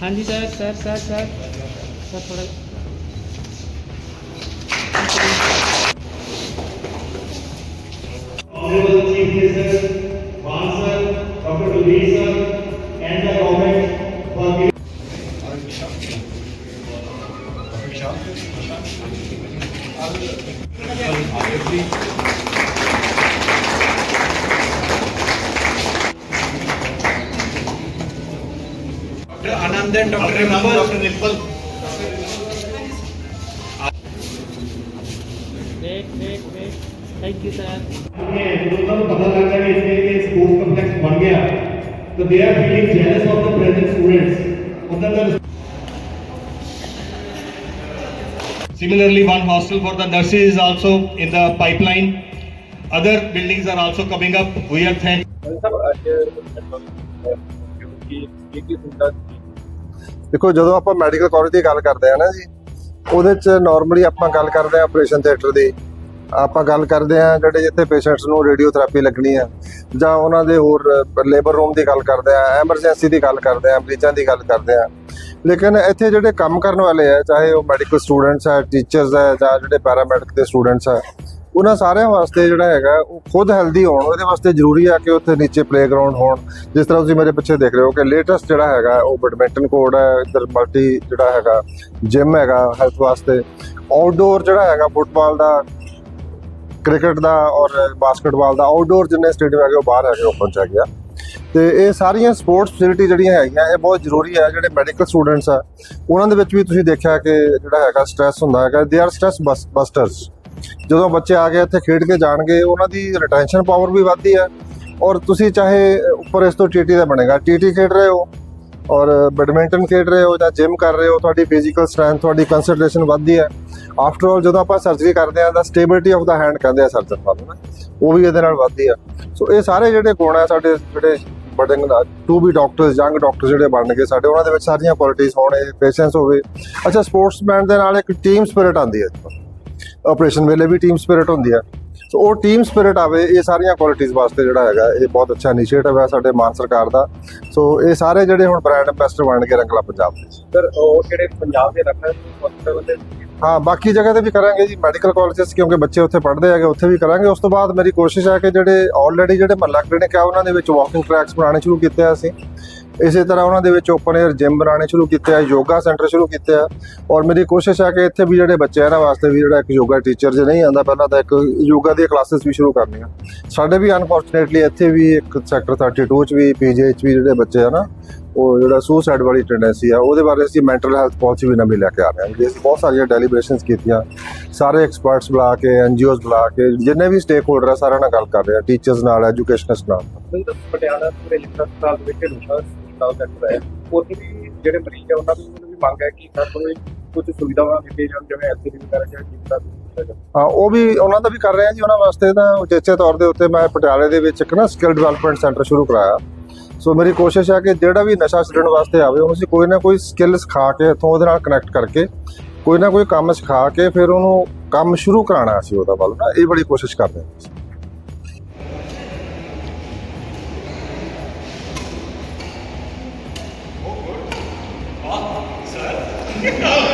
ਹਾਂਜੀ sir sir sir sir sir ਥੋੜਾ Honorable Chief Justice Van sir, Dr. Dubey sir, and the government for giving. Vishal. Vishal. Vishal. and then Dr. Nirmal. Dr. Nirmal. Similarly, one hostel for the nurses is also in the pipeline. Other buildings are also coming up. We are thankful. ਦੇਖੋ, ਜਦੋਂ ਆਪਾਂ medical college ਦੀ ਗੱਲ ਕਰਦੇ ਆ ਨਾ ਜੀ, ਉਹਦੇ ਚ ਨਾਰਮਲੀ ਆਪਾਂ ਗੱਲ ਕਰਦੇ ਆ ਆਪਰੇਸ਼ਨ ਥੀਏਟਰ ਦੀ। ਆਪਾਂ ਗੱਲ ਕਰਦੇ ਆ ਜਿਹੜੇ ਜਿੱਥੇ ਪੇਸ਼ੈਂਟਸ ਨੂੰ ਰੇਡੀਓਥੈਰੇਪੀ ਲੱਗਣੀ ਆ, ਜਾਂ ਉਹਨਾਂ ਦੇ ਹੋਰ ਲੇਬਰ ਰੂਮ ਦੀ ਗੱਲ ਕਰਦੇ ਆ ਐਮਰਜੈਂਸੀ ਦੀ ਗੱਲ ਕਰਦੇ ਆ, ਮਰੀਜ਼ਾਂ ਦੀ ਗੱਲ ਕਰਦੇ ਆ। ਲੇਕਿਨ ਇੱਥੇ ਜਿਹੜੇ ਕੰਮ ਕਰਨ ਵਾਲੇ ਆ, ਚਾਹੇ ਉਹ ਮੈਡੀਕਲ ਸਟੂਡੈਂਟਸ ਆ ਟੀਚਰਸ ਆ, ਜਾਂ ਜਿਹੜੇ ਪੈਰਾਮੈਡਿਕ ਦੇ ਸਟੂਡੈਂਟਸ ਆ ਉਹਨਾਂ ਸਾਰਿਆਂ ਵਾਸਤੇ ਜਿਹੜਾ ਹੈਗਾ, ਉਹ ਖੁਦ ਹੈਲਦੀ ਹੋਣ, ਉਹਦੇ ਵਾਸਤੇ ਜ਼ਰੂਰੀ ਆ ਕਿ ਉੱਥੇ ਨੀਚੇ ਪਲੇਗਰਾਉਂਡ ਹੋਣ। ਜਿਸ ਤਰ੍ਹਾਂ ਤੁਸੀਂ ਮੇਰੇ ਪਿੱਛੇ ਦੇਖ ਰਹੇ ਹੋ ਕਿ ਲੇਟੈਸਟ ਜਿਹੜਾ ਹੈਗਾ, ਉਹ ਬੈਡਮਿੰਟਨ ਕੋਰਟ ਹੈ, ਇੱਧਰ ਮਲਟੀ ਜਿਹੜਾ ਹੈਗਾ ਜਿਮ ਹੈਗਾ ਹੈਲਥ ਵਾਸਤੇ। ਆਊਟਡੋਰ ਜਿਹੜਾ ਹੈਗਾ ਫੁੱਟਬਾਲ ਦਾ ਕ੍ਰਿਕਟ ਦਾ ਔਰ ਬਾਸਕਟਬਾਲ ਦਾ ਆਊਟਡੋਰ ਜਿੰਨੇ ਸਟੇਡੀਅਮ ਹੈਗੇ, ਉਹ ਬਾਹਰ ਹੈਗੇ ਓਪਨ ਚ ਹੈਗੇ ਆ। ਤੇ ਇਹ ਸਾਰੀਆਂ ਸਪੋਰਟਸ ਫੈਸਿਲਿਟੀ ਜਿਹੜੀਆਂ ਹੈਗੀਆਂ, ਇਹ ਬਹੁਤ ਜ਼ਰੂਰੀ ਹੈ ਜਿਹੜੇ ਮੈਡੀਕਲ ਸਟੂਡੈਂਟਸ ਆ, ਉਹਨਾਂ ਦੇ ਵਿੱਚ ਵੀ ਤੁਸੀਂ ਦੇਖਿਆ ਕਿ ਜਿਹੜਾ ਹੈਗਾ ਸਟ੍ਰੈਸ ਹੁੰਦਾ ਹੈਗਾ ਦੇ ਆਰ ਸਟ੍ਰੈਸ ਬਸਟਰਸ ਜਦੋਂ ਬੱਚੇ ਆ ਕੇ ਇੱਥੇ ਖੇਡ ਕੇ ਜਾਣਗੇ, ਉਹਨਾਂ ਦੀ ਰਿਟੈਂਸ਼ਨ ਪਾਵਰ ਵੀ ਵੱਧਦੀ ਹੈ। ਔਰ ਤੁਸੀਂ ਚਾਹੇ ਉੱਪਰ ਇਸ ਤੋਂ ਟੀਟੀ ਦਾ ਬਣੇਗਾ। ਟੀਟੀ ਖੇਡ ਰਹੇ ਹੋ ਔਰ ਬੈਡਮਿੰਟਨ ਖੇਡ ਰਹੇ ਹੋ ਜਾਂ ਜਿਮ ਕਰ ਰਹੇ ਹੋ, ਤੁਹਾਡੀ ਫਿਜ਼ੀਕਲ ਸਟਰੈਂਥ ਤੁਹਾਡੀ ਕੰਸੈਂਟਰੇਸ਼ਨ ਵੱਧਦੀ ਹੈ। ਆਫਟਰ ਆਲ ਜਦੋਂ ਆਪਾਂ ਸਰਜਰੀ ਕਰਦੇ ਆ ਤਾਂ ਸਟੇਬਿਲਿਟੀ ਆਫ ਦਾ ਹੈਂਡ ਕਹਿੰਦੇ ਆ ਸਰਜਨ ਵਾਲੇ ਨਾ, ਉਹ ਵੀ ਇਹਦੇ ਨਾਲ ਵੱਧਦੀ ਆ ਸੋ ਇਹ ਸਾਰੇ ਜਿਹੜੇ ਗੁਣ ਆ ਸਾਡੇ ਜਿਹੜੇ ਬੜਿੰਗ ਦਾ to be doctors young doctor ਜਿਹੜੇ ਬਣ ਗਏ ਸਾਡੇ ਉਹਨਾਂ ਦੇ ਵਿੱਚ ਸਾਰੀਆਂ ਕੁਆਲਿਟੀਆਂ ਹੋਣੇ ਪੇਸ਼ੈਂਸ ਹੋਵੇ। ਅੱਛਾ ਸਪੋਰਟਸਮੈਨ ਦੇ ਨਾਲ ਇੱਕ ਟੀਮ ਸਪਿਰਿਟ ਆਉਂਦੀ ਹੈ। ਆਪਰੇਸ਼ਨ ਵੇਲੇ ਵੀ ਟੀਮ ਸਪਿਰਿਟ ਹੁੰਦੀ ਹੈ ਸੋ ਉਹ ਟੀਮ ਸਪਿਰਿਟ ਆਵੇ ਇਹ ਸਾਰੀਆਂ ਕੁਆਲਿਟੀਆਂ ਵਾਸਤੇ ਜਿਹੜਾ ਹੈਗਾ ਇਹ ਬਹੁਤ ਅੱਛਾ ਇਨੀਸ਼ੀਏਟਿਵ ਹੈ ਸਾਡੇ ਮਾਨ ਸਰਕਾਰ ਦਾ। ਸੋ ਇਹ ਸਾਰੇ ਜਿਹੜੇ ਹੁਣ ਬ੍ਰਾਂਡ ਐਂਬੈਸਡਰ ਬਣ ਕੇ ਰੰਗਲਾ ਪੰਜਾਬ ਦੇ। ਸਰ ਉਹ ਜਿਹੜੇ ਪੰਜਾਬ ਦੇ ਰੱਖਣ ਹਸਪਤਾਲ ਦੇ ਹਾਂ ਬਾਕੀ ਜਗ੍ਹਾ ਤੇ ਵੀ ਕਰਾਂਗੇ ਜੀ ਮੈਡੀਕਲ ਕਾਲਜਸ ਕਿਉਂਕਿ ਬੱਚੇ ਉੱਥੇ ਪੜ੍ਹਦੇ ਹੈਗੇ ਉੱਥੇ ਵੀ ਕਰਾਂਗੇ। ਉਸ ਤੋਂ ਬਾਅਦ ਮੇਰੀ ਕੋਸ਼ਿਸ਼ ਹੈ ਕਿ ਜਿਹੜੇ ਆਲਰੇਡੀ ਜਿਹੜੇ ਮਹੱਲਾ ਕਲੀਨਿਕ ਆ ਉਹਨਾਂ ਦੇ ਵਿੱਚ ਵਾਕਿੰਗ ਟਰੈਕਸ ਬਣਾਉਣੇ ਸ਼ੁਰੂ ਕੀਤੇ ਆ ਅਸੀਂ। ਇਸੇ ਤਰ੍ਹਾਂ ਉਹਨਾਂ ਦੇ ਵਿੱਚ ਓਪਨ 에ਅਰ ਜਿਮ ਬਣਾਉਣੇ ਸ਼ੁਰੂ ਕੀਤੇ ਆ, ਯੋਗਾ ਸੈਂਟਰ ਸ਼ੁਰੂ ਕੀਤੇ ਆ। ਔਰ ਮੇਰੀ ਕੋਸ਼ਿਸ਼ ਹੈ ਕਿ ਇੱਥੇ ਵੀ ਜਿਹੜੇ ਬੱਚੇ ਆ ਇਹਨਾਂ ਵਾਸਤੇ ਵੀ ਜਿਹੜਾ ਇੱਕ ਯੋਗਾ ਟੀਚਰ ਜੇ ਨਹੀਂ ਆਂਦਾ ਪਹਿਲਾਂ ਤਾਂ ਇੱਕ ਯੋਗਾ ਦੀਆਂ ਕਲਾਸਿਸ ਵੀ ਸ਼ੁਰੂ ਕਰਨੀਆਂ। ਸਾਡੇ ਵੀ ਅਨਫੋਰਚੂਨੇਟਲੀ ਇੱਥੇ ਵੀ ਇੱਕ ਸੈਕਟਰ 32 ਚ ਵੀ ਪੀਜੀ ਚ ਵੀ ਜਿਹੜੇ ਬੱਚੇ ਆ ਨਾ, ਉਹ ਜਿਹੜਾ ਸੁਸਾਈਡ ਵਾਲੀ ਟੈਂਡੈਂਸੀ ਆ, ਉਹਦੇ ਬਾਰੇ ਅਸੀਂ ਮੈਂਟਲ ਹੈਲਥ ਪਾਲਿਸੀ ਵੀ ਨਵੀਂ ਲੈ ਕੇ ਆ ਰਹੇ ਹਾਂ। ਜੀ ਅਸੀਂ ਬਹੁਤ ਸਾਰੀਆਂ ਡੈਲੀਬ੍ਰੇਸ਼ਨਸ ਕੀਤੀਆਂ, ਸਾਰੇ ਐਕਸਪਰਟਸ ਬੁਲਾ ਕੇ ਐਨਜੀਓਜ਼ ਬੁਲਾ ਕੇ, ਜਿੰਨੇ ਵੀ ਸਟੇਕ ਹੋਲਡਰ ਆ, ਸਾਰਿਆਂ ਨਾਲ ਗੱਲ ਕਰ ਰਹੇ ਆ ਟੀਚਰਸ ਨਾਲ ਐਜੂਕੇਸ਼ਨਿਸਟ ਨਾਲ। ਪਟਿਆਲਾ ਪੂਰੇ ਲਿਖਤ ਹਸਪਤਾਲ ਵਿੱਚ ਰੂਪਾ ਹਸਪਤਾਲ ਸੈਕਟਰ ਹੈ ਉੱਥੇ ਵੀ ਜਿਹੜੇ ਮਰੀਜ਼ ਆ, ਉਹਨਾਂ ਦੀ ਵੀ ਮੰਗ ਹੈ ਕਿ ਸਰ ਕੁਝ ਸੁਵਿਧਾਵਾਂ ਦਿੱਤੀਆਂ ਜਾਣ, ਜਿਵੇਂ ਐਲਸੀਡੀ ਵਗੈਰਾ ਜਾਂ ਜਿਮ ਹਾਂ, ਉਹ ਵੀ ਉਹਨਾਂ ਦਾ ਵੀ ਕਰ ਰਹੇ ਆ ਜੀ, ਉਹਨਾਂ ਵਾਸਤੇ ਤਾਂ ਉਚੇਚੇ ਤੌਰ ਦੇ ਉੱਤੇ ਮੈਂ ਪਟਿਆਲੇ ਦੇ ਵਿੱਚ ਇੱਕ ਨਾ ਸਕਿੱਲ ਡਿਵੈਲਪਮੈਂਟ ਸੈਂਟਰ ਸ਼ੁਰੂ ਕਰਾਇਆ। ਸੋ ਮੇਰੀ ਕੋਸ਼ਿਸ਼ ਹੈ ਕਿ ਜਿਹੜਾ ਵੀ ਨਸ਼ਾ ਛੱਡਣ ਵਾਸਤੇ ਆਵੇ, ਉਹਨੂੰ ਅਸੀਂ ਕੋਈ ਨਾ ਕੋਈ ਸਕਿੱਲ ਸਿਖਾ ਕੇ ਇੱਥੋਂ ਉਹਦੇ ਨਾਲ ਕਨੈਕਟ ਕਰਕੇ, ਕੋਈ ਨਾ ਕੋਈ ਕੰਮ ਸਿਖਾ ਕੇ ਫਿਰ ਉਹਨੂੰ ਕੰਮ ਸ਼ੁਰੂ ਕਰਾਉਣਾ ਅਸੀਂ ਉਹਦਾ ਵੱਲ। ਨਾ ਇਹ ਬੜੀ ਕੋਸ਼ਿਸ਼ ਕਰਦੇ ਹਾਂ। Oh,